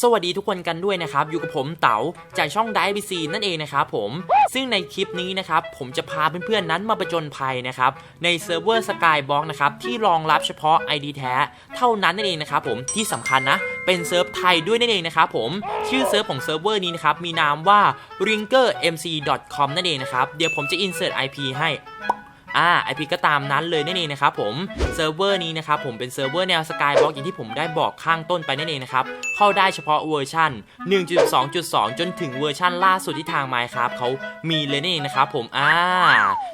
สวัสดีทุกคนกันด้วยนะครับ อยู่กับผมเต๋าจากช่องไดบีซีนั่นเองนะครับผม ซึ่งในคลิปนี้นะครับ ผมจะพาเพื่อนๆนั้นมาประจนภัยนะครับ ในเซิร์ฟเวอร์ Skybox นะครับ ที่รองรับเฉพาะ ID แท้ เท่านั้นนั่นเองนะครับผมที่สำคัญนะ เป็นเซิร์ฟไทยด้วยนั่นเองนะครับผม ชื่อเซิร์ฟของเซิร์ฟเวอร์นี้นะครับ มีนามว่า ringermc.com นั่นเองนะครับ เดี๋ยวผมจะ insert IP ให้ อ่า IP ก็ตามนั้นเลยนั่นเองนะครับผมเซิร์ฟเวอร์นี้นะครับผมเป็นเซิร์ฟเวอร์แนว Skyblock อย่างที่ผมได้บอกข้างต้นไปนั่นเองนะครับเข้าได้เฉพาะเวอร์ชัน1.2.2 จนถึงเวอร์ชันล่าสุดที่ทาง Minecraft เขามีเลยนั่นเองนะครับผมอ่า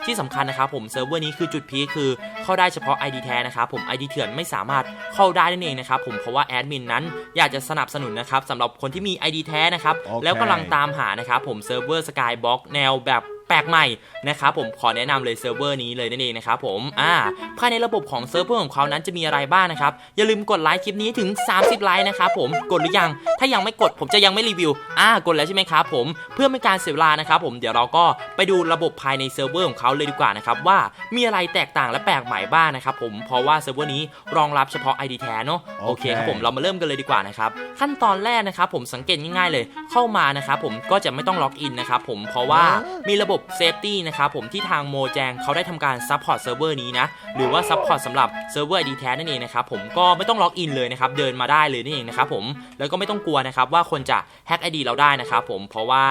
ที่สำคัญนะครับผมเซิร์ฟเวอร์นี้คือจุดพีคคือเข้าได้เฉพาะ ID แท้นะครับผม ID เถื่อนไม่สามารถเข้าได้นั่นเองนะครับผมเพราะว่าแอดมินนั้นอยากจะสนับสนุนนะครับสำหรับคนที่มี ID แท้นะครับโอเคแล้วกำลังตามหานะครับผมเซิร์ฟเวอร์ Skybox แนวแบบ ปลกใหม่นะครับผมขอแนะนำเลยเซิร์ฟเวอร์นี้เลยนั่นเองนะครับผมอ่าภายในระบบของเซิร์ฟเวอร์ของเขานั้นจะมีอะไรบ้างนะครับอย่าลืมกดไลค์คลิปนี้ถึง 30 ไลค์นะครับผมกดหรือยัง ถ้ายังไม่กดผมจะยังไม่รีวิวอ่ากดแล้วใช่ไหมครับผมเพื่อไม่การเสียเวลานะครับผมเดี๋ยวเราก็ไปดูระบบภายในเซิร์ฟเวอร์ของเขาเลยดีกว่านะครับว่ามีอะไรแตกต่างและแปลกใหม่บ้างนะครับผมเพราะว่าเซิร์ฟเวอร์นี้รองรับเฉพาะ ID แท้เนาะโอเคครับผมเรามาเริ่มกันเลยดีกว่านะครับขั้นตอนแรกนะครับผมสังเกตง่ายๆเลยเข้ามานะครับผมก็จะไม่ต้องล็อกอินนะครับผมเพราะว่ามีระบบเซฟตี้นะครับผมที่ทางโมแจงเขาได้ทำการซัพพอร์ตเซิร์ฟเวอร์นี้นะ หรือว่าซัพพอร์ตสำหรับเซิร์ฟเวอร์ดีแท้นั่นเองนะครับผมก็ไม่ต้องล็อกอินเลยนะครับเดินมาได้เลยนั่นเองนะครับผมแล้วก็ไม่ต้องกลัวนะครับว่าคนจะแฮ็ก ID เราได้นะครับผมเพราะว่า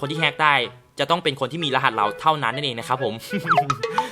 คนที่แฮ็กได้ จะต้องเป็นคนที่มีรหัสเราเท่านั้นนั่นเองนะครับผม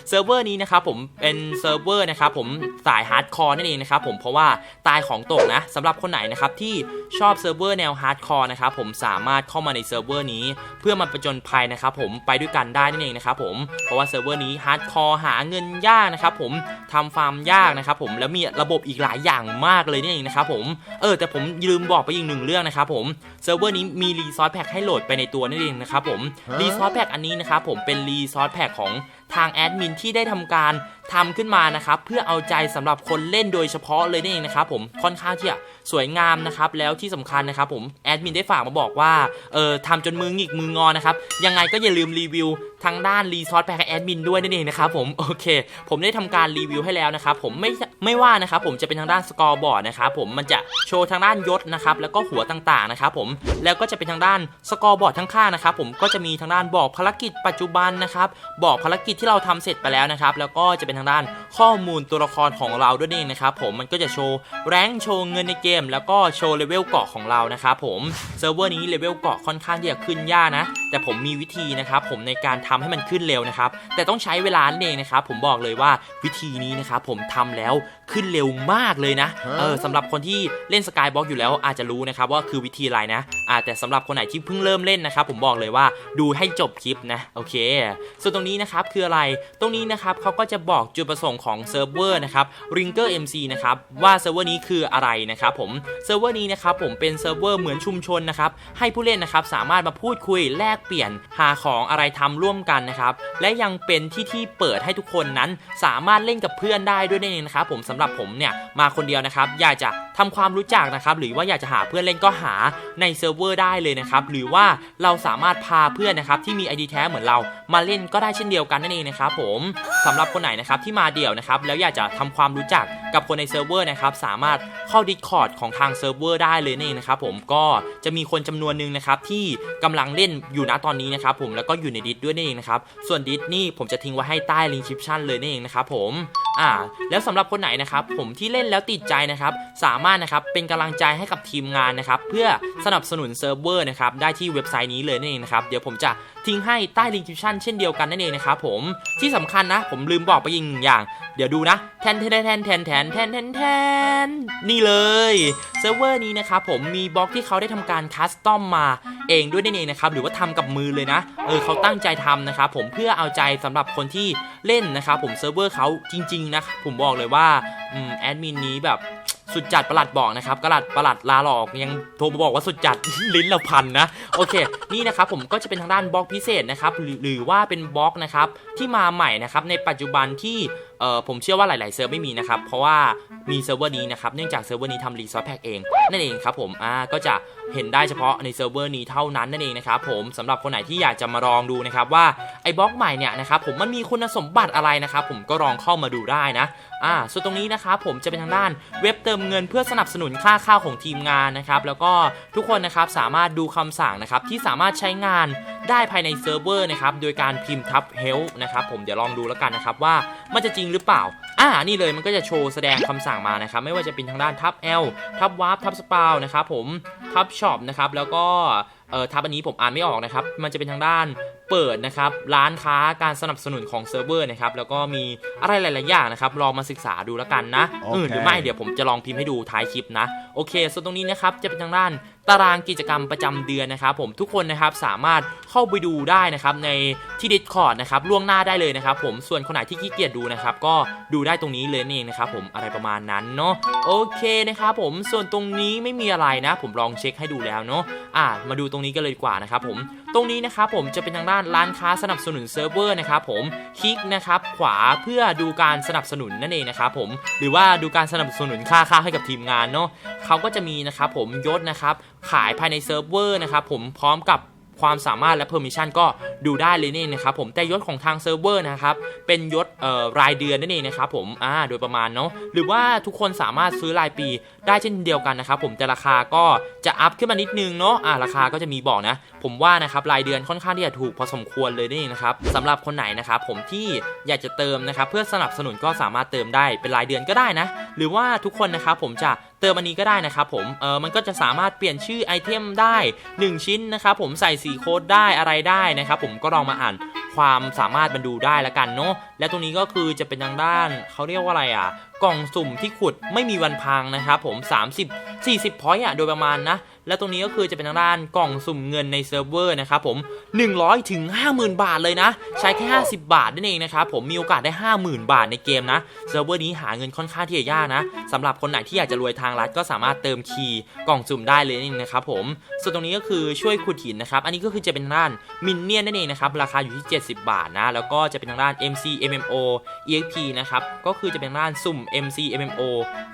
เซิร์ฟเวอร์นี้นะครับผมเป็นเซิร์ฟเวอร์นะครับผมสายฮาร์ดคอร์นั่นเองนะครับผมเพราะว่าตายของตกนะสำหรับคนไหนนะครับที่ชอบเซิร์ฟเวอร์แนวฮาร์ดคอร์นะครับผมสามารถเข้ามาในเซิร์ฟเวอร์นี้ เพื่อมาประจนภัยนะครับผมไปด้วยกันได้นั่นเองนะครับผมเพราะว่าเซิร์ฟเวอร์นี้ฮาร์ดคอร์หาเงินยากนะครับผมทำฟาร์มยากนะครับผมแล้วมีระบบอีกหลายอย่างมากเลยนั่นเองนะครับผมเออแต่ผมลืมบอกไปอีกหนึ่งเรื่องนะครับผมเซิร์ฟเวอร์นี้มีรีซอสแพ็กให้โหลดไปในตัวนั่นเองนะครับผมรีซอสแพ็กอันนี้นะครับผมเป็นรีซอสแพ็กของทางแอดมินที่ได้ทำการ ทำขึ้นมานะครับเพื่อเอาใจสำหรับคนเล่นโดยเฉพาะเลยนั่นเองนะครับผมค่อนข้างที่จะสวยงามนะครับแล้วที่สำคัญนะครับผมแอดมินได้ฝากมาบอกว่าเออทำจนมือหงิกมืองอนะครับยังไงก็อย่าลืมรีวิวทางด้านรีซอสแพ็กแอดมินด้วยนั่นเองนะครับผมโอเค ผมได้ทำการรีวิวให้แล้วนะครับผมไม่ไม่ว่านะครับผมจะเป็นทางด้านสกอร์บอร์ดนะครับผมมันจะโชว์ทางด้านยศนะครับแล้วก็หัวต่างๆนะครับผมแล้วก็จะเป็นทางด้านสกอร์บอร์ดทั้งข้างนะครับผมก็จะมีทางด้านบอกภารกิจปัจจุบันนะครับบอกภารกิจที่เราทำเสร็จไปแล้วนะครับแล้วก็จะเป็นางด้าน ข้อมูลตัวละครของเราด้วยนี่นะครับผมมันก็จะโชว์แรงโชว์เงินในเกม แล้วก็โชว์เลเวลเกาะของเรานะครับผมเซิร์ฟเวอร์นี้เลเวลเกาะค่อนข้างที่จะขึ้นยากนะ แต่ผมมีวิธีนะครับผมในการทำให้มันขึ้นเร็วนะครับแต่ต้องใช้เวลานั่นเองนะครับผมบอกเลยว่าวิธีนี้นะครับผมทำแล้ว ขึ้นเร็วมากเลยนะฮะเออสำหรับคนที่เล่นสกายบ็อกอยู่แล้วอาจจะรู้นะครับว่าคือวิธีอะไรนะอ่าแต่สำหรับคนไหนที่เพิ่งเริ่มเล่นนะครับผมบอกเลยว่าดูให้จบคลิปนะโอเค ส่วนตรงนี้นะครับคืออะไรตรงนี้นะครับเขาก็จะบอกจุดประสงค์ของเซิร์ฟเวอร์นะครับ Ringer MC นะครับว่าเซิร์ฟเวอร์นี้คืออะไรนะครับผมเซิร์ฟเวอร์นี้นะครับผมเป็นเซิร์ฟเวอร์เหมือนชุมชนนะครับให้ผู้เล่นนะครับสามารถมาพูดคุยแลกเปลี่ยนหาของอะไรทำร่วมกันนะครับและยังเป็นที่ที่เปิดให้ทุกคนนั้นสามารถเล่นกับเพื่อนได้ด้วยนั่นเองนะครับผมสำหรับสำหรับผมเนี่ยมาคนเดียวนะครับอยากจะทำความรู้จักนะครับหรือว่าอยากจะหาเพื่อนเล่นก็หาในเซิร์ฟเวอร์ได้เลยนะครับหรือว่าเราสามารถพาเพื่อนนะครับที่มี ID แท้เหมือนเรามาเล่นก็ได้เช่นเดียวกันนั่นเองนะครับผมสำหรับคนไหนนะครับที่มาเดี่ยวนะครับแล้วอยากจะทำความรู้จัก กับคนในเซิร์ฟเวอร์นะครับสามารถเข้า Discord ของทางเซิร์ฟเวอร์ได้เลยนั่นเองนะครับผมก็จะมีคนจำนวนหนึ่งนะครับที่กำลังเล่นอยู่ณตอนนี้นะครับผมแล้วก็อยู่ในดิสด้วยนั่นเองนะครับส่วนดิสนี่ผมจะทิ้งไว้ให้ใต้ลิงก์คลิปชั่นเลยนั่นเองนะครับผมอ่าแล้วสำหรับคนไหนนะครับผมที่เล่นแล้วติดใจนะครับสามารถนะครับเป็นกำลังใจให้กับทีมงานนะครับเพื่อสนับสนุนเซิร์ฟเวอร์นะครับได้ที่เว็บไซต์นี้เลยนั่เองนะครับเดี๋ยวผมจะทิ้งให้ใต้ลิงก์คลิปชั่นเช่นเดียวกันนั่นเองนะครับผมที่สำคัญนะ ผมลืมบอกไปอีกหนึ่งอย่าง เดี๋ยวดูนะแทนแทนแทนแทนแทนแทนแทนแทนนี่เลยเซิร์ฟเวอร์นี้นะครับผมมีบล็อกที่เขาได้ทำการคัสตอมมาเองด้วยนั่นเองนะครับหรือว่าทำกับมือเลยนะเออเขาตั้งใจทำนะครับผมเพื่อเอาใจสำหรับคนที่เล่นนะครับผมเซิร์ฟเวอร์เขาจริงๆนะผมบอกเลยว่าอืมแอดมินนี้แบบ สุดจัดประหลัดบอกนะครับประหลัดประหลัดลาหลอกยังโทรมาบอกว่าสุดจัด ลิ้นเราพันนะโอเค นี่นะครับผมก็จะเป็นทางด้านบล็อกพิเศษนะครับหรือหรือว่าเป็นบล็อกนะครับที่มาใหม่นะครับในปัจจุบันที่ เออผมเชื่อว่าหลายๆเซิร์ฟไม่มีนะครับ เพราะว่ามีเซิร์ฟเวอร์นี้นะครับ เนื่องจากเซิร์ฟเวอร์นี้ทำรีซอสแพ็กเอง นั่นเองครับผมอ่าก็จะเห็นได้เฉพาะในเซิร์ฟเวอร์นี้เท่านั้นนั่นเองนะครับผมสำหรับคนไหนที่อยากจะมาลองดูนะครับว่าไอ้บล็อกใหม่เนี่ยนะครับผมมันมีคุณสมบัติอะไรนะครับผมก็ลองเข้ามาดูได้นะอ่าส่วนตรงนี้นะครับผมจะเป็นทางด้านเว็บเติมเงินเพื่อสนับสนุนค่าข้าวของทีมงานนะครับแล้วก็ทุกคนนะครับสามารถดูคำสั่งนะครับที่สามารถใช้งาน ได้ภายในเซิร์ฟเวอร์นะครับโดยการพิมพ์ทับ help นะครับผมเดี๋ยวลองดูแล้วกันนะครับว่ามันจะจริงหรือเปล่าอ่านี่เลยมันก็จะโชว์แสดงคำสั่งมานะครับไม่ว่าจะเป็นทางด้านทับ L ทับ warp ทับ spawn นะครับผมทับ shop นะครับแล้วก็เอ่อทับอันนี้ผมอ่านไม่ออกนะครับมันจะเป็นทางด้าน เปิดนะครับร้านค้าการสนับสนุนของเซิร์ฟเวอร์นะครับแล้วก็มีอะไรหลาย ๆ อย่างนะครับลองมาศึกษาดูแล้วกันนะเออโอเคหรือไม่เดี๋ยวผมจะลองพิมพ์ให้ดูท้ายคลิปนะโอเคส่วนตรงนี้นะครับจะเป็นทางด้านตารางกิจกรรมประจำเดือนนะครับผมทุกคนนะครับสามารถเข้าไปดูได้นะครับในที่ Discord นะครับล่วงหน้าได้เลยนะครับผมส่วนคนไหนที่ขี้เกียจดูนะครับก็ดูได้ตรงนี้เลยนี่เองนะครับผมอะไรประมาณนั้นเนาะโอเคนะครับผมส่วนตรงนี้ไม่มีอะไรนะ ผมลองเช็คให้ดูแล้วเนาะอ่ามาดูตรงนี้กันเลยดีกว่านะครับผม ตรงนี้นะครับผมจะเป็นทางด้านร้านค้าสนับสนุนเซิร์ฟเวอร์นะครับผมคลิกนะครับขวาเพื่อดูการสนับสนุนนั่นเองนะครับผมหรือว่าดูการสนับสนุนค่าค่าให้กับทีมงานเนาะเขาก็จะมีนะครับผมยศนะครับขายภายในเซิร์ฟเวอร์นะครับผมพร้อมกับความสามารถและ permission ก็ดูได้เลยนี่นะครับผมแต่ยศของทางเซิร์ฟเวอร์นะครับเป็นยศรายเดือนนั่นเองนะครับผมอ่าโดยประมาณเนาะหรือว่าทุกคนสามารถซื้อรายปีได้เช่นเดียวกันนะครับผมแต่ราคาก็จะอัพขึ้นมานิดนึงเนาะอ่าราคาก็จะมีบอกนะผมว่านะครับรายเดือนค่อนข้างที่จะถูกพอสมควรเลยนี่นะครับสำหรับคนไหนนะครับผมที่อยากจะเติมนะครับเพื่อสนับสนุนก็สามารถเติมได้เป็นรายเดือนก็ได้นะ หรือว่าทุกคนนะครับผมจะเติมอันนี้ก็ได้นะครับผมเออมันก็จะสามารถเปลี่ยนชื่อไอเทมได้ 1 ชิ้นนะครับผมใส่สีโค้ดได้อะไรได้นะครับผมก็ลองมาอ่านความสามารถมันดูได้ละกันเนาะ และตรงนี้ก็คือจะเป็นทางด้านเขาเรียกว่าอะไรอะ กล่องสุ่มที่ขุดไม่มีวันพังนะครับผม 30 40พอยต์อะโดยประมาณนะ และตรงนี้ก็คือจะเป็นทางด้านกล่องสุ่มเงินในเซิร์ฟเวอร์นะครับผม 100ถึง50,000 บาทเลยนะ ใช้แค่ 50 บาทนั่นเองนะครับผมมีโอกาสได้ 50,000 บาทในเกมนะเซิร์ฟเวอร์นี้หาเงินค่อนข้างที่จะยากนะสำหรับคนไหนที่อยากจะรวยทางลัดก็สามารถเติมคีย์กล่องสุ่มได้เลยนี่นะครับผมส่วนตรงนี้ก็คือช่วยขุดหินนะครับอันนี้ก็คือจะเป็นทางด้านมินเนี่ยนนั่นเองนะครับราคาอยู่ที่ 70 บาทนะแล้วก็จะเป็นทางด้าน MC MMO EXP นะครับก็คือจะเป็นร้านสุ่ม MC MMO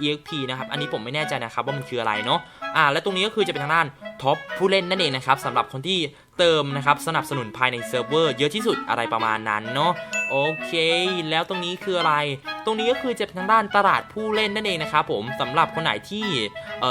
EXP นะครับอันนี้ผมไม่แน่ใจนะครับว่ามันคืออะไรเนาะอ่าและตรงนี้ก็คือจะเป็นทางด้าน ท็อปผู้เล่นนั่นเองนะครับสำหรับคนที่เติมนะครับสนับสนุนภายในเซิร์ฟเวอร์เยอะที่สุดอะไรประมาณนั้นเนาะโอเค แล้วตรงนี้คืออะไร ตรงนี้ก็คือจะเป็นทางด้านตลาดผู้เล่นนั่นเองนะครับผมสำหรับคนไหนที่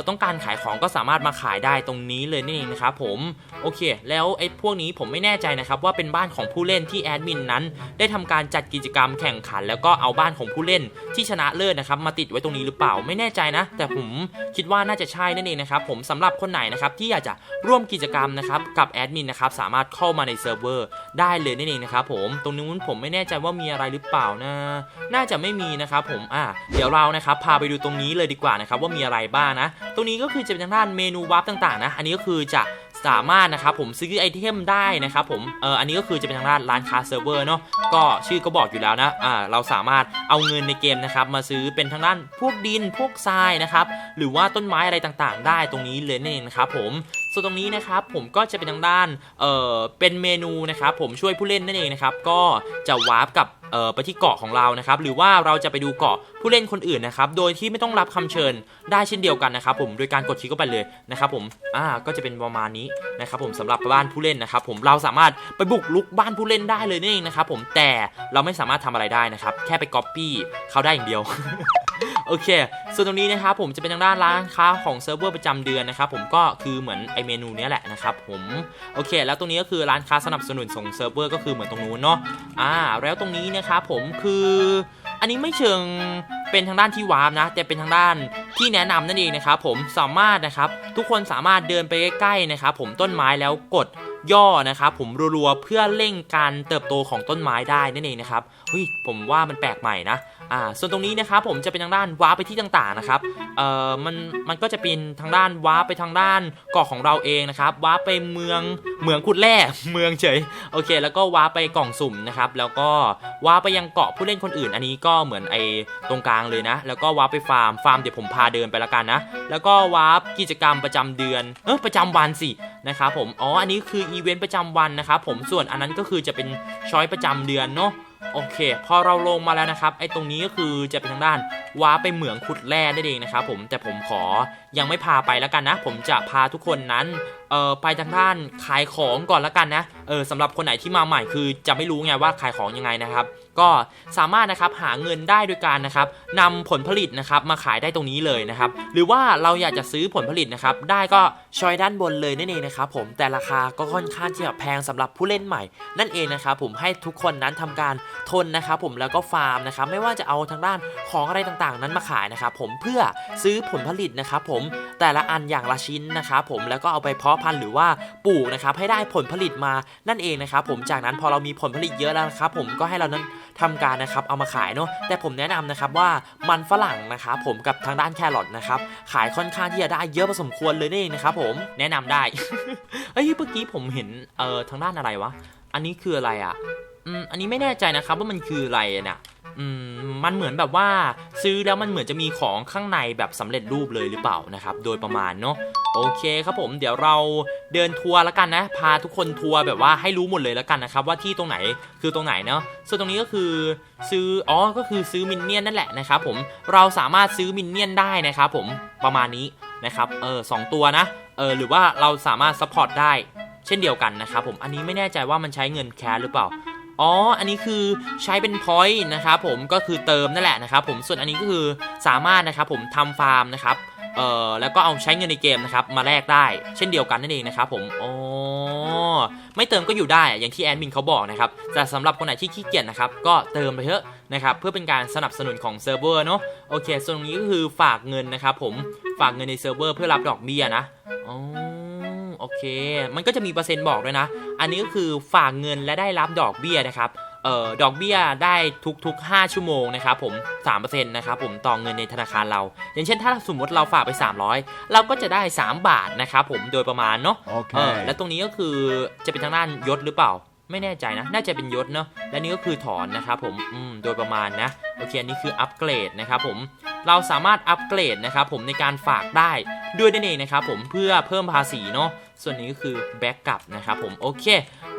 ต้องการขายของก็สามารถมาขายได้ตรงนี้เลยนั่นเองนะครับผมโอเค แล้วไอ้พวกนี้ผมไม่แน่ใจนะครับว่าเป็นบ้านของผู้เล่นที่แอดมินนั้น ได้ทำการจัดกิจกรรมแข่งขัน แล้วก็เอาบ้านของผู้เล่นที่ชนะเลิศนะครับมาติดไว้ตรงนี้หรือเปล่าไม่แน่ใจนะ แต่ผมคิดว่าน่าจะใช่นั่นเองนะครับผมสำหรับคนไหนนะครับที่อยากจะร่วมกิจกรรมนะครับกับแอดมินนะครับสามารถเข้ามาในเซิร์ฟเวอร์ได้เลยนั่นเองนะครับผมตรงนู้นผมไม่แน่ใจว่ามีอะไรหรือเปล่านะ น่าจะไม่มีนะครับผมอะเดี๋ยวเรานะครับพาไปดูตรงนี้เลยดีกว่านะครับว่ามีอะไรบ้างนะ ตรงนี้ก็คือจะเป็นทางด้านเมนูวาร์ปต่างๆนะ อันนี้ก็คือจะ สามารถนะครับผมซื้อไอเทมได้นะครับผมเอออันนี้ก็คือจะเป็นทางด้านร้านค้าเซิร์ฟเวอร์เนาะก็ชื่อก็บอกอยู่แล้วนะอ่าเราสามารถเอาเงินในเกมนะครับมาซื้อเป็นทางด้านพวกดินพวกทรายนะครับหรือว่าต้นไม้อะไรต่างๆ ได้ตรงนี้เลยนั่นเองนะครับผม ส่วนตรงนี้นะครับผมก็จะเป็นทางด้านเอ่อเป็นเมนูนะครับผมช่วยผู้เล่นนั่นเองนะครับก็จะวาร์ปกับเอ่อไปที่เกาะของเรานะครับหรือว่าเราจะไปดูเกาะผู้เล่นคนอื่นนะครับโดยที่ไม่ต้องรับคำเชิญได้เช่นเดียวกันนะครับผมโดยการกดคลิกเข้าไปเลยนะครับผมอ่าก็จะเป็นประมาณนี้นะครับผมสำหรับบ้านผู้เล่นนะครับผมเราสามารถไปบุกลุกบ้านผู้เล่นได้เลยนั่เองนะครับผมแต่เราไม่สามารถทำอะไรได้นะครับแค่ไปก๊อปปี้เขาได้อย่างเดียว โอเค ส่วนตรงนี้นะครับผมจะเป็นทางด้านร้านค้าของเซิร์ฟเวอร์ประจำเดือนนะครับผมก็คือเหมือนไอเมนูนี้แหละนะครับผมโอเค แล้วตรงนี้ก็คือร้านค้าสนับสนุนส่งเซิร์ฟเวอร์ก็คือเหมือนตรงนู้นเนาะอ่าแล้วตรงนี้นะครับผมคืออันนี้ไม่เชิงเป็นทางด้านที่วาร์ปนะแต่เป็นทางด้านที่แนะนำนั่นเองนะครับผมสามารถนะครับทุกคนสามารถเดินไปใกล้ๆนะครับผมต้นไม้แล้วกด ย่อนะครับผมรัวๆเพื่อเร่งการเติบโตของต้นไม้ได้นั่นเองนะครับเฮ้ยผมว่ามันแปลกใหม่นะอ่าส่วนตรงนี้นะครับผมจะเป็นทางด้านว้าไปที่ต่างๆนะครับเอ่อมันมันก็จะเป็นทางด้านว้าไปทางด้านเกาะของเราเองนะครับว้าไปเมืองเมืองขุดแร่เมืองเฉยโอเค แล้วก็ว้าไปกล่องสุ่มนะครับแล้วก็ว้าไปยังเกาะผู้เล่นคนอื่น อันนี้ก็เหมือนไอ้ตรงกลางเลยนะ แล้วก็ว้าไปฟาร์มฟาร์มเดี๋ยวผมพาเดินไปละกันนะแล้วก็ว้ากิจกรรมประจำเดือนเออประจำวันสิ นะครับผมอ๋ออันนี้คืออีเวนต์ประจำวันนะครับผมส่วนอันนั้นก็คือจะเป็นช้อยประจำเดือนเนาะโอเค พอเราลงมาแล้วนะครับไอ้ตรงนี้ก็คือจะเป็นทางด้านว้าไปเหมืองขุดแร่นั่นเองนะครับผมแต่ผมขอยังไม่พาไปแล้วกันนะ ผมจะพาทุกคนนั้นเอ่อไปทางด้านขายของก่อนแล้วกันนะเออสำหรับคนไหนที่มาใหม่คือจะไม่รู้ไงว่าขายของยังไงนะครับ ก็สามารถนะครับหาเงินได้โดยการนะครับนำผลผลิตนะครับมาขายได้ตรงนี้เลยนะครับ หรือว่าเราอยากจะซื้อผลผลิตนะครับได้ก็ชอยด้านบนเลยนั่นเองนะครับผมแต่ราคาก็ค่อนข้างที่จะแพงสำหรับผู้เล่นใหม่ นั่นเองนะครับผมให้ทุกคนนั้นทำการทนนะครับผมแล้วก็ฟาร์มนะครับไม่ว่าจะเอาทางด้านของอะไรต่างๆ นั้นมาขายนะครับผมเพื่อซื้อผลผลิตนะครับผมแต่ละอันอย่างละชิ้นนะครับผมแล้วก็เอาไปเพาะพันธุ์หรือว่าปลูกนะครับให้ได้ผลผลิตมานั่นเองนะครับผมจากนั้นพอเรามีผลผลิตเยอะแล้วนะครับผมก็ให้เรานั้น ทำการนะครับเอามาขายเนาะแต่ผมแนะนำนะครับว่ามันฝรั่งนะครับผมกับทางด้านแครอทนะครับขายค่อนข้างที่จะได้เยอะพอสมควรเลยนี่นเองนะครับผมแนะนำได้เฮ้ยเมื่อกี้ผมเห็นเอ่อทางด้านอะไรวะอันนี้คืออะไรอะอืมอันนี้ไม่แน่ใจนะครับว่ามันคืออะไรอะเนี่ย อืมมันเหมือนแบบว่าซื้อแล้วมันเหมือนจะมีของข้างในแบบสำเร็จรูปเลยหรือเปล่านะครับ โดยประมาณเนาะโอเคครับผมเดี๋ยวเราเดินทัวร์แล้วกันนะ พาทุกคนทัวร์แบบว่าให้รู้หมดเลยแล้วกันนะครับ ว่าที่ตรงไหนคือตรงไหนเนาะส่วนตรงนี้ก็คือซื้ออ๋อก็คือซื้อมินเนี่ยนนั่นแหละนะครับผมเราสามารถซื้อมินเนี่ยนได้นะครับผมประมาณนี้นะครับเออสองตัวนะเออหรือว่าเราสามารถซัพพอร์ตได้เช่นเดียวกันนะครับผมอันนี้ไม่แน่ใจว่ามันใช้เงินแคสหรือเปล่า อ๋อ อันนี้คือใช้เป็นพอยต์นะครับผมก็คือเติมนั่นแหละนะครับผมส่วนอันนี้ก็คือสามารถนะครับผมทำฟาร์มนะครับเอ่อแล้วก็เอาใช้เงินในเกมนะครับมาแลกได้ เช่นเดียวกันนั่นเองนะครับผมอ๋อไม่เติมก็อยู่ได้อย่างที่แอดมินเขาบอกนะครับแต่สำหรับคนไหนที่ขี้เกียจนะครับก็เติมไปเถอะนะครับเพื่อเป็นการสนับสนุนของเซิร์ฟเวอร์เนาะโอเคส่วนตรงนี้ก็คือฝากเงินนะครับผมฝากเงินในเซิร์ฟเวอร์เพื่อรับดอกเบี้ยนะอ๋อ โอเค มันก็จะมีเปอร์เซ็นต์บอกด้วยนะ อันนี้ก็คือฝากเงินและได้รับดอกเบี้ยนะครับเอ่อดอกเบี้ยได้ทุกๆ 5 ชั่วโมงนะครับผม3%นะครับผมต่อเงินในธนาคารเรา อย่างเช่นถ้าสมมติเราฝากไป 300 เราก็จะได้ 3 บาทนะครับผมโดยประมาณเนาะเออ Okay. และตรงนี้ก็คือจะเป็นทางด้านยศหรือเปล่า ไม่แน่ใจนะ น่าจะเป็นยศเนาะและนี่ก็คือถอนนะครับผมอืมโดยประมาณนะโอเคอันนี้คืออัปเกรดนะครับผมเราสามารถอัปเกรดนะครับผมในการฝากได้ด้วยนั่นเองนะครับผมเพื่อเพิ่มภาษีเนาะ ส่วนนี้ก็คือแบ็กกลับนะครับผมโอเค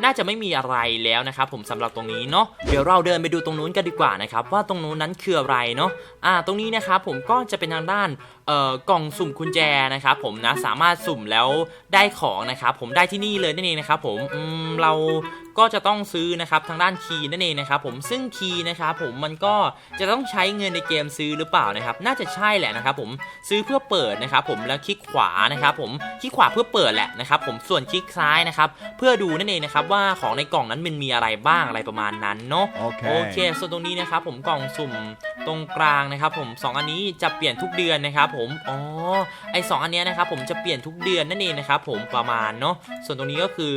น่าจะไม่มีอะไรแล้วนะครับผมสำหรับตรงนี้เนาะเดี๋ยวเราเดินไปดูตรงนู้นกันดีกว่านะครับว่าตรงนู้นนั้นคืออะไรเนาะอ่าตรงนี้นะครับผมก็จะเป็นทางด้านเอ่อกล่องสุ่มกุญแจนะครับผมนะสามารถสุ่มแล้วได้ของนะครับผมได้ที่นี่เลยนั่นเองนะครับผมอืมเราก็จะต้องซื้อนะครับทางด้านคีย์นั่นเองนะครับผมซึ่งคีย์นะครับผมมันก็จะต้องใช้เงินในเกมซื้อหรือเปล่านะครับ น่าจะใช่แหละนะครับผมซื้อเพื่อเปิดนะครับผมแล้วคลิกขวานะครับผมคลิกขวาเพื่อเปิดแหละนะครับผมส่วนคลิกซ้ายนะครับเพื่อดูนั่นเองนะครับว่าของในกล่องนั้นมันมีอะไรบ้างอะไรประมาณนั้นเนาะโอเค Okay. ส่วนตรงนี้นะครับผมกล่องสุ่มตรงกลางนะครับผมสองอันนี้จะเปลี่ยนทุกเดือนนะครับผมอ๋อไอสองอันเนี้ยนะครับผมจะเปลี่ยนทุกเดือนนั่นเองนะครับผมประมาณเนาะส่วนตรงนี้ก็คือ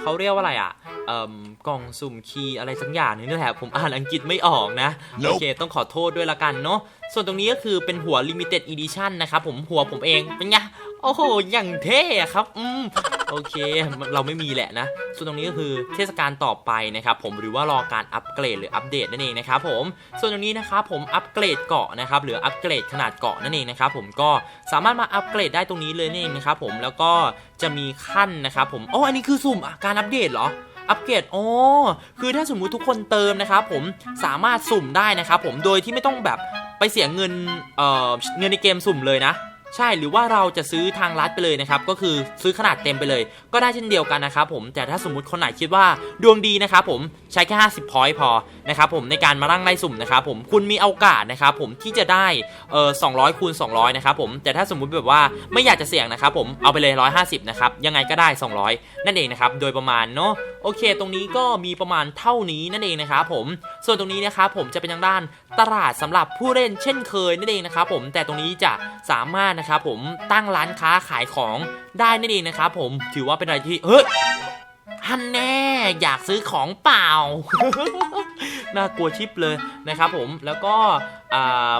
เขาเรียกว่าอะไรอะเอ่อกล่องสุ่มคีย์อะไรสักอย่างนึงนั่นแหละผมอ่านอังกฤษไม่ออกนะ Nope โอเค ต้องขอโทษด้วยละกันเนาะส่วนตรงนี้ก็คือเป็นหัว limited edition นะครับผมหัวผมเองเป็นไง โอ้โห อย่างเท่อะครับ อืม โอเค เราไม่มีแหละนะ ส่วนตรงนี้ก็คือเทศกาลต่อไปนะครับผม หรือว่ารอการอัปเกรดหรืออัปเดตนั่นเองนะครับผม ส่วนตรงนี้นะครับผมอัปเกรดเกาะนะครับหรืออัปเกรดขนาดเกาะนั่นเองนะครับผมก็สามารถมาอัปเกรดได้ตรงนี้เลยนั่นเองนะครับผม แล้วก็จะมีขั้นนะครับผมโอ๋ออันนี้คือสุ่มการอัปเดตเหรออัปเกรดอ๋อคือถ้าสมมุติทุกคนเติมนะครับผมสามารถสุ่มได้นะครับผม โดยที่ไม่ต้องแบบไปเสียเงิน เอ่อ เงินในเกมสุ่มเลยนะ ใช่หรือว่าเราจะซื้อทางรัฐไปเลยนะครับก็คือซื้อขนาดเต็มไปเลย ก็ได้เช่นเดียวกันนะครับผมแต่ถ้าสมมติคนไหนคิดว่าดวงดีนะครับผมใช้แค่ 50พอยต์พอนะครับผมในการมาลั่งไล่สุ่มนะครับผมคุณมีโอกาสนะครับผมที่จะได้เอ่อ200คูณ200นะครับผมแต่ถ้าสมมุติแบบว่าไม่อยากจะเสี่ยงนะครับผมเอาไปเลย 150นะครับยังไงก็ได้ 200 นั่นเองนะครับโดยประมาณเนาะโอเค ตรงนี้ก็มีประมาณเท่านี้นั่นเองนะครับผมส่วนตรงนี้นะครับผมจะเป็นทางด้านตลาดสำหรับผู้เล่นเช่นเคยนั่นเองนะครับผมแต่ตรงนี้จะสามารถนะครับผมตั้งร้านค้าขายของได้นั่นเองนะครับผมถือว่าเป็นอะไรที่เฮ้ยฮันแน่อยากซื้อของเปล่า น่ากลัวชิปเลยนะครับผมแล้วก็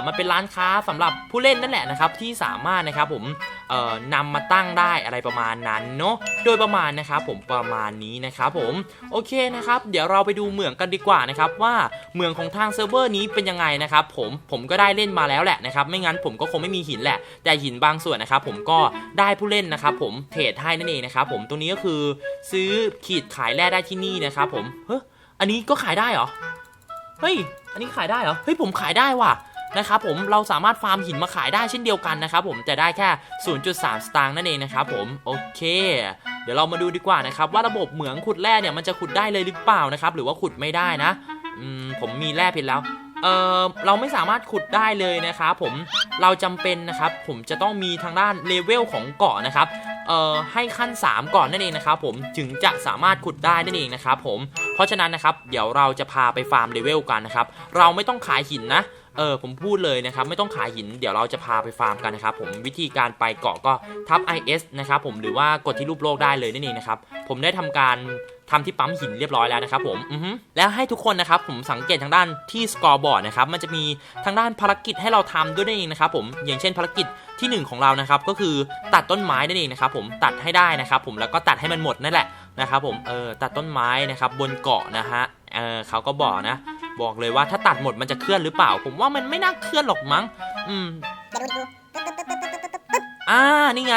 มันเป็นร้านค้าสำหรับผู้เล่นนั่นแหละนะครับที่สามารถนะครับผมเอ่อนำมาตั้งได้อะไรประมาณนั้นเนาะโดยประมาณนะครับผมประมาณนี้นะครับผมโอเคนะครับ เดี๋ยวเราไปดูเหมืองกันดีกว่านะครับว่าเหมืองของทางเซิร์ฟเวอร์นี้เป็นยังไงนะครับผมผมก็ได้เล่นมาแล้วแหละนะครับไม่งั้นผมก็คงไม่มีหินแหละ แต่หินบางส่วนนะครับผมก็ได้ผู้เล่นนะครับผมเทรดให้นั่นเองนะครับผมตรงนี้ก็คือซื้อขีดขายแร่ได้ที่นี่นะครับผมเฮ้ยอันนี้ก็ขายได้เหรอ เฮ้ย อันนี้ขายได้เหรอ เฮ้ยผมขายได้ว่ะนะครับผมเราสามารถฟาร์มหินมาขายได้เช่นเดียวกันนะครับผมแต่ได้แค่ 0.3 สตางค์นั่นเองนะครับผมโอเค เดี๋ยวเรามาดูดีกว่านะครับว่าระบบเหมืองขุดแร่เนี่ยมันจะขุดได้เลยหรือเปล่านะครับหรือว่าขุดไม่ได้นะอืมผมมีแร่เพชรแล้วเออเราไม่สามารถขุดได้เลยนะครับผมเราจำเป็นนะครับผมจะต้องมีทางด้านเลเวลของเกาะนะครับ ให้ขั้น 3 ก่อนนั่นเองนะครับผมถึงจะสามารถขุดได้นั่นเองนะครับผมเพราะฉะนั้นนะครับเดี๋ยวเราจะพาไปฟาร์มเลเวลกันนะครับเราไม่ต้องขายหินนะเออผมพูดเลยนะครับไม่ต้องขายหินเดี๋ยวเราจะพาไปฟาร์มกันนะครับผมวิธีการไปเกาะก็ทับ IS นะครับผมหรือว่ากดที่รูปโลกได้เลยนั่นเองนะครับผมได้ทำการ ทำที่ปั๊มหินเรียบร้อยแล้วนะครับผมอือฮึแล้วให้ทุกคนนะครับผมสังเกตทางด้านที่สกอร์บอร์ดนะครับมันจะมีทางด้านภารกิจให้เราทำด้วยนั่นเองนะครับผมอย่างเช่นภารกิจที่หนึ่งของเรานะครับก็คือตัดต้นไม้นั่นเองนะครับผมตัดให้ได้นะครับผมแล้วก็ตัดให้มันหมดนั่นแหละนะครับผมเออตัดต้นไม้นะครับบนเกาะนะฮะเออเขาก็บอกนะ บอกเลยว่าถ้าตัดหมดมันจะเคลื่อนหรือเปล่า ผมว่ามันไม่น่าเคลื่อนหรอกมั้ง อืมอ่านี่ไง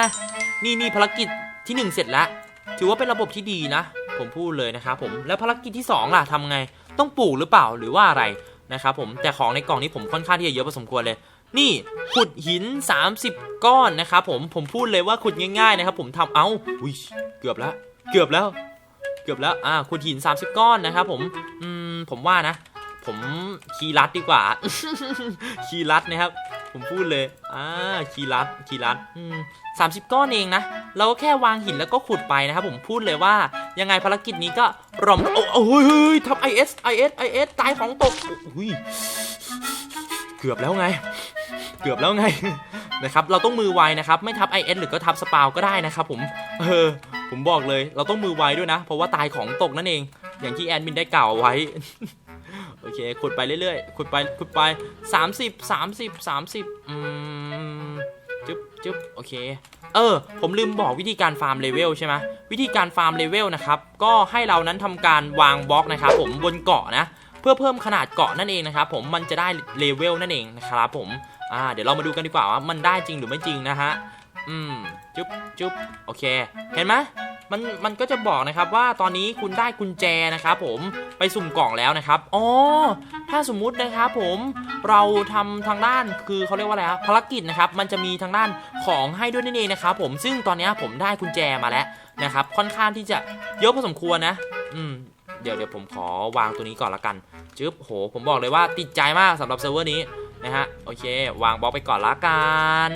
นี่นี่ภารกิจที่หนึ่งเสร็จแล้ว ถือว่าเป็นระบบที่ดีนะ ผมพูดเลยนะครับผมแล้วภารกิจที่สองล่ะทำไงต้องปลูกหรือเปล่าหรือว่าอะไรนะครับผมแต่ของในกล่องนี้ผมค่อนข้างที่จะเยอะพอสมควรเลยนี่ขุดหิน 30 ก้อนนะครับผมผมพูดเลยว่าขุดง่ายๆนะครับผมทำเอาอุ้ยเกือบแล้ว เกือบแล้ว เกือบแล้วอ่าขุดหิน 30 ก้อนนะครับผมอืมผมว่านะ ผมคีย์ลัดดีกว่า คีย์ลัดนะครับ ผมพูดเลยอ่าคีย์ลัดคีย์ลัดอืมสามสิบก้อนเองนะ เราก็แค่วางหินแล้วก็ขุดไปนะครับผมพูดเลยว่ายังไงภารกิจนี้ก็รอมโอ้โอ้ยเฮ้ยทับ IS IS IS ตายของตกอุ้ยเกือบแล้วไง เกือบแล้วไงนะครับเราต้องมือไวนะครับไม่ทับ IS หรือก็ทับสปาวก็ได้นะครับผมเออผมบอกเลย เราต้องมือไวด้วยนะ เพราะว่าตายของตกนั่นเอง อย่างที่แอดมินได้กล่าวไว้ โอเคขุดไปเรื่อยๆขุดไปขุดไป 30 30 30อืมจึ๊บจึ๊บโอเค เออ ผมลืมบอกวิธีการฟาร์มเลเวลใช่ไหมวิธีการฟาร์มเลเวลนะครับ ก็ให้เรานั้นทำการวางบล็อกนะครับผมบนเกาะนะ เพื่อเพิ่มขนาดเกาะนั่นเองนะครับผมมันจะได้เลเวลนั่นเองนะครับผมอ่าเดี๋ยวเรามาดูกันดีกว่าว่ามันได้จริงหรือไม่จริงนะฮะอืมจุ๊บจุ๊บโอเค เห็นไหม มันมันก็จะบอกนะครับว่าตอนนี้คุณได้กุญแจนะครับผมไปสุ่มกล่องแล้วนะครับอ๋อถ้าสมมุตินะครับผมเราทำทางด้านคือเขาเรียกว่าอะไรครับภารกิจนะครับมันจะมีทางด้านของให้ด้วยนั่นเองนะครับผมซึ่งตอนนี้ผมได้กุญแจมาแล้วนะครับค่อนข้างที่จะเยอะพอสมควรนะ อืมเดี๋ยวเดี๋ยวผมขอวางตัวนี้ก่อนละกันจึ๊บโห ผมบอกเลยว่าติดใจมากสำหรับเซิร์ฟเวอร์นี้นะฮะโอเค วางบล็อกไปก่อนละกัน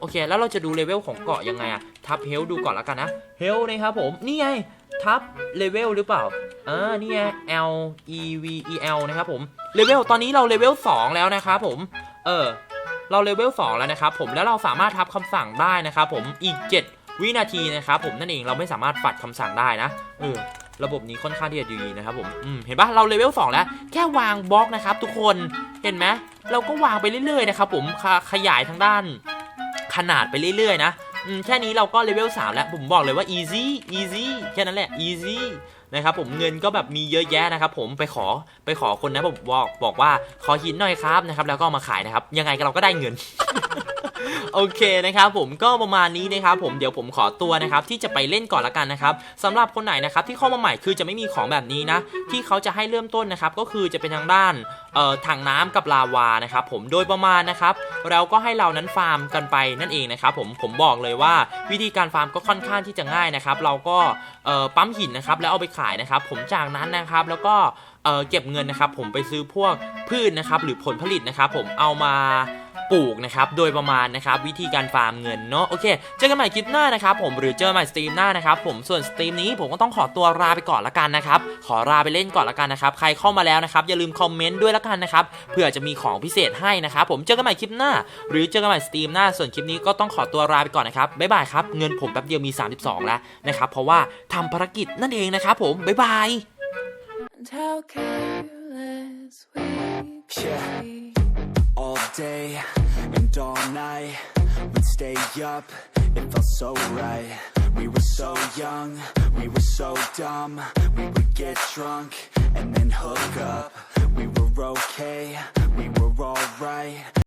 โอเค แล้วเราจะดูเลเวลของเกาะยังไงอะทับเฮลดูก่อนละกันนะ เฮลนะครับผม นี่ไง ทับเลเวลหรือเปล่าอ่านี่ไง L E V E L นะครับผม เลเวล ตอนนี้เราเลเวล 2 แล้วนะครับผม เออ เราเลเวล 2 แล้วนะครับผม แล้วเราสามารถทับคำสั่งได้นะครับผม อีก 7 วินาทีนะครับผม นั่นเอง เราไม่สามารถฝัดคำสั่งได้นะ เออระบบนี้ค่อนข้างที่จะดีนะครับผมอืมเห็นปะเราเลเวล 2 แล้ว แค่วางบล็อกนะครับทุกคน เห็นไหมเราก็วางไปเรื่อยๆนะครับผมขขยายทางด้าน ขนาดไปเรื่อยๆ นะแค่นี้เราก็เลเวล3แล้ว ผมบอกเลยว่า easy easy แค่นั้นแหละ easy นะครับผมเงินก็แบบมีเยอะแยะนะครับผมไปขอไปขอคนนะผมบอกบอกว่าขอหินหน่อยครับนะครับแล้วก็มาขายนะครับ ยังไงเราก็ได้เงิน โอเคนะครับผมก็ประมาณนี้นะครับผมเดี๋ยวผมขอตัวนะครับที่จะไปเล่นก่อนละกันนะครับสำหรับคนไหนนะครับที่เข้ามาใหม่คือจะไม่มีของแบบนี้นะ ที่เขาจะให้เริ่มต้นนะครับก็คือจะเป็นทางด้านเอ่อถังน้ำกับลาวานะครับผมโดยประมาณนะครับเราก็ให้เรานั้นฟาร์มกันไปนั่นเองนะครับผมผมบอกเลยว่าวิธีการฟาร์มก็ค่อนข้างที่จะง่ายนะครับ เราก็เอ่อปั๊มหินนะครับแล้วเอาไปขายนะครับ ผมจากนั้นนะครับแล้วก็เอ่อเก็บเงินนะครับ ผมไปซื้อพวกพืชนะครับ หรือผลผลิตนะครับ ผมเอามา ปลูกนะครับโดยประมาณนะครับวิธีการฟาร์มเงินเนาะโอเค เจอกันใหม่คลิปหน้านะครับผมหรือเจอกันใหม่สตรีมหน้านะครับผมส่วนสตรีมนี้ผมก็ต้องขอตัวลาไปก่อนละกันนะครับขอลาไปเล่นก่อนละกันนะครับใครเข้ามาแล้วนะครับอย่าลืมคอมเมนต์ด้วยละกันนะครับเผื่อจะมีของพิเศษให้นะครับผมเจอกันใหม่คลิปหน้า หรือเจอกันใหม่สตรีมหน้าส่วนคลิปนี้ก็ต้องขอตัวลาไปก่อนนะครับบ๊ายบายครับเงินผมแป๊บเดียวมี 32 แล้วนะครับเพราะว่าทำภารกิจนั่นเองนะครับผมบ๊ายบาย And how careless we could Yeah. Day and all night. We'd stay up, it felt so right. We were so young, we were so dumb. We would get drunk and then hook up. We were okay, we were alright.